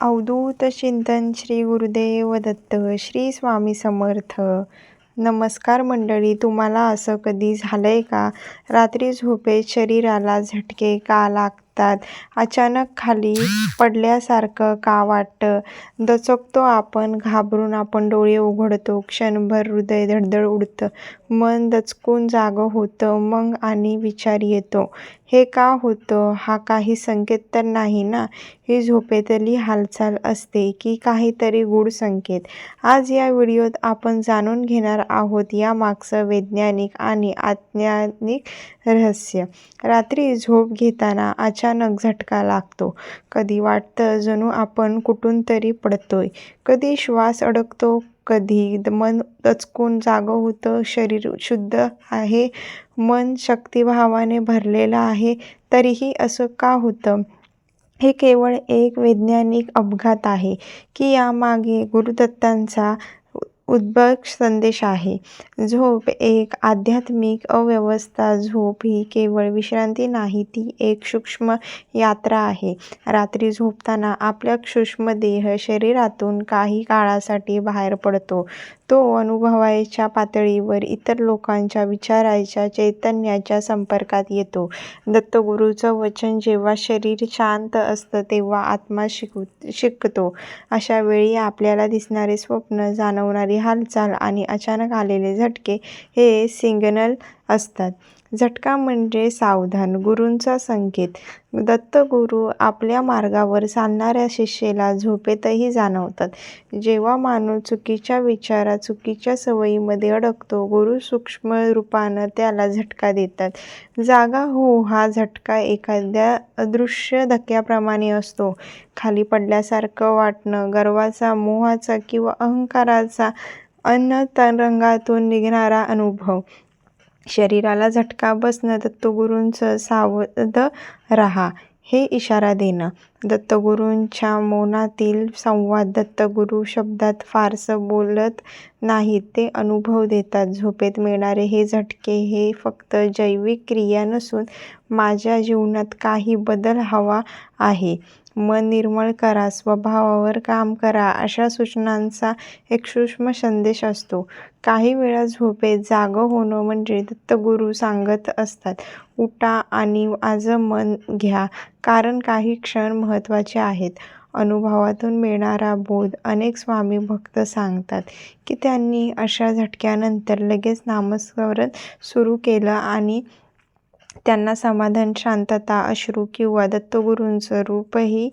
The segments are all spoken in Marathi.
अवधूत चिंतन श्री गुरुदेव दत्त श्री स्वामी समर्थ. नमस्कार मंडळी तुम्हाला असं कधी झालं आहे का? रात्री झोपेत शरीराला झटके का लागतात? अचानक खाली पडल्यासारखं का वाटतं? दचकतो आपण घाबरून आपण डोळे उघडतो क्षणभर हृदय धडधड उडतं मन दचकून जागं होतं मग आणि विचार येतो. हे का होतं? हा काही संकेत तर नाही ना? ही झोपेतली हालचाल असते की काहीतरी गूढ संकेत. आज या व्हिडिओत आपण जाणून घेणार आहोत या मागचं वैज्ञानिक आणि आज्ञानिक रहस्य. रात्री झोप घेताना अचानक झटका लागतो. कधी वाटतं जणू आपण कुठून तरी पडतोय. कधी श्वास अडकतो कधी मन दचकून जागं होतं शरीर शुद्ध आहे मन शक्तिभावाने भरलेलं आहे तरीही असं का होतं? हे केवळ एक वैज्ञानिक अपघात आहे की यामागे गुरुदत्तांचा उद्भट संदेश आहे. झोप एक आध्यात्मिक अव्यवस्था. झोप ही केवळ विश्रांती नाही ती एक सूक्ष्म यात्रा आहे. रात्री झोपताना आपल्या सूक्ष्म देह शरीरातून काही काळासाठी बाहेर पडतो. तो अनुभवायच्या पातळीवर इतर लोकांच्या विचाराच्या चैतन्याच्या संपर्कात येतो. दत्तगुरूचं वचन जेव्हा शरीर शांत असतं तेव्हा आत्मा शिकू शिकतो. अशा वेळी आपल्याला दिसणारे स्वप्न जाणवणारी हालचाल आणि अचानक आलेले झटके हे सिग्नल असतात. झटका म्हणजे सावधान. गुरूंचा संकेत. दत्तगुरू आपल्या मार्गावर चालणाऱ्या शिष्येला झोपेतही जाणवतात. जेव्हा माणूस चुकीच्या विचारात चुकीच्या सवयीमध्ये अडकतो गुरु सूक्ष्म रूपानं त्याला झटका देतात. जागा हो हा झटका एखाद्या अदृश्य धक्क्याप्रमाणे असतो. खाली पडल्यासारखं वाटणं गर्वाचा मोहाचा किंवा अहंकाराचा अन्न तरंगातून निघणारा अनुभव. शरीराला झटका बसणं दत्तगुरूंचं सावध राहा हे इशारा देणं. दत्तगुरूंच्या मौनातील संवाद दत्तगुरू शब्दात फारसं बोलत नाहीत ते अनुभव देतात. झोपेत मिळणारे हे झटके हे फक्त जैविक क्रिया नसून माझ्या जीवनात काही बदल हवा आहे. मन निर्मळ करा स्वभावावर काम करा अशा सूचनांचा एक सूक्ष्म संदेश असतो. काही वेळा झोपेत जागं होणं म्हणजे दत्तगुरू सांगत असतात. उठा आणि माझं मन घ्या कारण काही क्षण महत्त्वाचे आहेत. अनुभवातून मिळणारा बोध अनेक स्वामी भक्त सांगतात की त्यांनी अशा झटक्यानंतर लगेच नामस्मरण सुरू केलं आणि त्यांना समाधान शांतता अश्रू किंवा दत्तगुरूंचं रूपही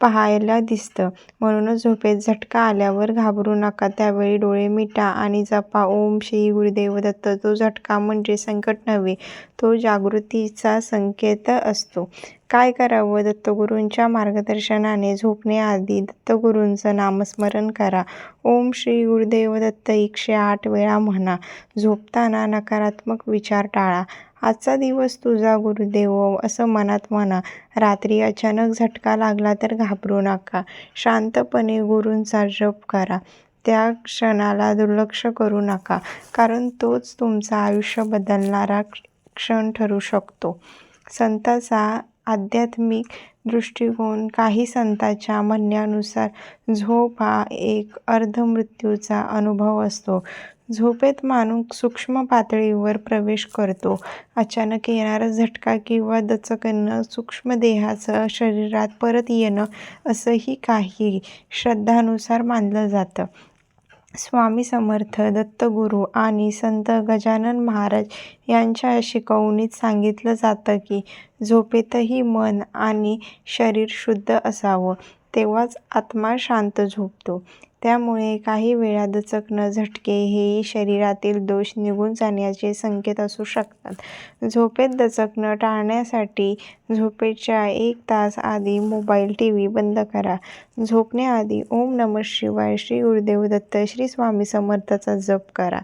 पाहायला दिसतं. म्हणूनच झोपेत झटका आल्यावर घाबरू नका. त्यावेळी डोळे मिटा आणि जपा. ओम श्री गुरुदेव दत्त. तो झटका म्हणजे संकट नव्हे तो जागृतीचा संकेत असतो. काय करावं? दत्तगुरूंच्या मार्गदर्शनाने झोपण्याआधी दत्तगुरूंचं नामस्मरण करा. ओम श्री गुरुदेव दत्त. एकशे आठ वेळा म्हणा. झोपताना नकारात्मक विचार टाळा. आजचा दिवस तुझा गुरुदेव असं मनात म्हणा. रात्री अचानक झटका लागला तर घाबरू नका. शांतपणे गुरूंचा जप करा. त्या क्षणाला दुर्लक्ष करू नका कारण तोच तुमचं आयुष्य बदलणारा क्षण ठरू शकतो. संताचा आध्यात्मिक दृष्टिकोन काही संतांच्या म्हणण्यानुसार झोप हा एक अर्धमृत्यूचा अनुभव असतो. झोपेत माणूस सूक्ष्म पातळीवर प्रवेश करतो. अचानक येणारा झटका किंवा दचकणं सूक्ष्म देहाचं शरीरात परत येणं असंही काही श्रद्धानुसार मानलं जातं. स्वामी समर्थ दत्तगुरू आणि संत गजानन महाराज यांच्या शिकवणीत सांगितलं जातं की झोपेतही मन आणि शरीर शुद्ध असावं तेव्हाच आत्मा शांत झोपतो. त्यामुळे काही वेळा दचकणं झटके हेही शरीरातील दोष निघून जाण्याचे संकेत असू शकतात. झोपेत दचकणं टाळण्यासाठी झोपेच्या एक तास आधी मोबाईल टी व्ही बंद करा. झोपण्याआधी ओम नम शिवाय श्री गुरुदेव दत्त श्री स्वामी समर्थाचा जप करा.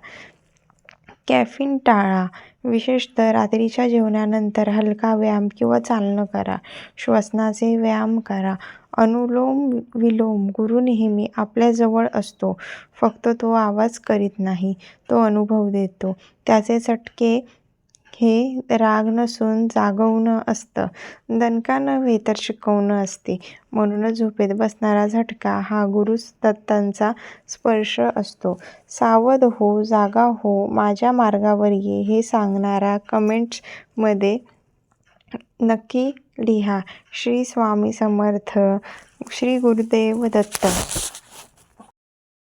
कॅफिन टाळा. विशेषतः रात्रीच्या जेवणानंतर हलका व्यायाम किंवा चालणं करा. श्वसनाचे व्यायाम करा. अनुलोम विलोम गुरु नेहमी आपल्याजवळ असतो. फक्त तो आवाज करीत नाही तो अनुभव देतो. त्याचे चटके हे राग नसून जागवणं असतं. दणका नव्हे तर शिकवणं असते. म्हणूनच झोपेत बसणारा झटका हा गुरु दत्तांचा स्पर्श असतो. सावध हो जागा हो माझ्या मार्गावर ये हे सांगणारा कमेंट्समध्ये नक्की लिहा. श्री स्वामी समर्थ श्री गुरुदेव दत्त.